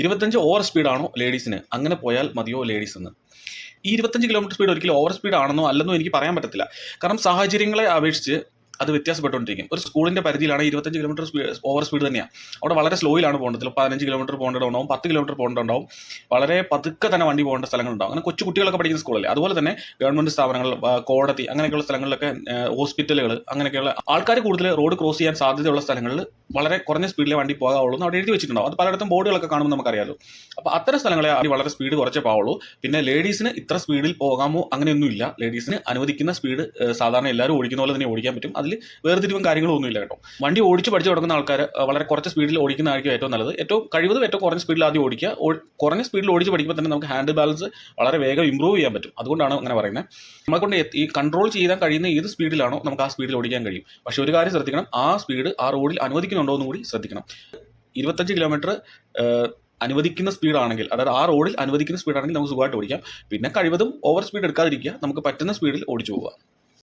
ഇരുപത്തഞ്ച് ഓവർ സ്പീഡാണോ ലേഡീസിന് അങ്ങനെ പോയാൽ മതിയോ ലേഡീസ് എന്ന് ഈ ഇരുപത്തഞ്ച് കിലോമീറ്റർ സ്പീഡ് ഒരിക്കലും ഓവർ സ്പീഡ് ആണെന്നോ അല്ലെന്നോ എനിക്ക് പറയാൻ പറ്റത്തില്ല. കാരണം സാഹചര്യങ്ങളെ അപേക്ഷിച്ച് അത് വ്യത്യാസപ്പെട്ടുകൊണ്ടിരിക്കും. ഒരു സ്കൂളിന്റെ പരിധിയിലാണ് ഇരുപത്തഞ്ച് കിലോമീറ്റർ സ്പീഡ് ഓവർ സ്പീഡ് തന്നെയാണ് അവിടെ വളരെ സ്ലോയിലാണ് പോകേണ്ടത്. പതിനഞ്ച് കിലോമീറ്റർ പോകേണ്ടതുണ്ടാവും പത്ത് കിലോമീറ്റർ പോകേണ്ടതുണ്ടാവും. വളരെ പതുക്കെ തന്നെ വണ്ടി പോകേണ്ട സ്ഥലങ്ങളുണ്ടാവും. അങ്ങനെ കൊച്ചു കുട്ടികളൊക്കെ പഠിക്കുന്ന സ്കൂളല്ലേ അതുപോലെ തന്നെ ഗവൺമെന്റ് സ്ഥാപനങ്ങൾ കോടതി അങ്ങനെയൊക്കെയുള്ള സ്ഥലങ്ങളിലൊക്കെ ഹോസ്പിറ്റലുകൾ അങ്ങനെയൊക്കെയുള്ള ആൾക്കാർ കൂടുതൽ റോഡ് ക്രോസ് ചെയ്യാൻ സാധ്യതയുള്ള സ്ഥലങ്ങളിൽ വളരെ കുറഞ്ഞ സ്പീഡിലെ വണ്ടി പോകാവുള്ളൂ എന്ന് അവിടെ എഴുതി വെച്ചിട്ടുണ്ടാവും. അത് പലയിടത്തും ബോർഡുകളൊക്കെ കാണുമ്പോൾ നമുക്കറിയാലോ. അപ്പോൾ അത്തരം സ്ഥലങ്ങളെ വണ്ടി വളരെ സ്പീഡ് കുറച്ചേ പാവുള്ളൂ പിന്നെ ലേഡീസിന് ഇത്ര സ്പീഡിൽ പോകാമോ അങ്ങനെയൊന്നുമില്ല ലേഡീസിന് അനുവദിക്കുന്ന സ്പീഡ് സാധാരണ എല്ലാവരും ഓടിക്കുന്ന പോലെ തന്നെ ഓടിക്കാൻ പറ്റും. അതിൽ വേർതിരിവും കാര്യങ്ങളും ഒന്നുമില്ല കേട്ടോ. വണ്ടി ഓടിച്ച് പഠിച്ചു തുടങ്ങുന്ന ആൾക്കാർ വളരെ കുറച്ച് സ്പീഡിൽ ഓടിക്കുന്നതായിരിക്കും ഏറ്റവും നല്ലത്. ഏറ്റവും കഴിവതും ഏറ്റവും കുറഞ്ഞ സ്പീഡിൽ ആദ്യം ഓടിക്കുക. കുറഞ്ഞ സ്പീഡിൽ ഓടിച്ച് പഠിക്കുമ്പോൾ തന്നെ നമുക്ക് ഹാൻഡിൽ ബാലൻസ് വളരെ വേഗം ഇമ്പ്രൂവ് ചെയ്യാൻ പറ്റും. അതുകൊണ്ടാണ് അങ്ങനെ പറയുന്നത് നമ്മളെക്കൊണ്ട് ഈ കൺട്രോൾ ചെയ്യാൻ കഴിയുന്ന ഏത് സ്പീഡിലാണോ നമുക്ക് ആ സ്പീഡിൽ ഓടിക്കാൻ കഴിയും. പക്ഷേ ഒരു കാര്യം ശ്രദ്ധിക്കണം. ആ സ്പീഡ് ആ റോഡിൽ അനുവദിക്കുന്നുണ്ടോ എന്ന് കൂടി ശ്രദ്ധിക്കണം. ഇരുപത്തഞ്ച് കിലോമീറ്റർ അനുവദിക്കുന്ന സ്പീഡാണെങ്കിൽ അതായത് ആ റോഡിൽ അനുവദിക്കുന്ന സ്പീഡാണെങ്കിൽ നമുക്ക് സുഖമായിട്ട് ഓടിക്കാം. പിന്നെ കഴിവതും ഓവർ സ്പീഡ് എടുക്കാതിരിക്കുക നമുക്ക് പറ്റുന്ന സ്പീഡിൽ ഓടിച്ചു പോവുക.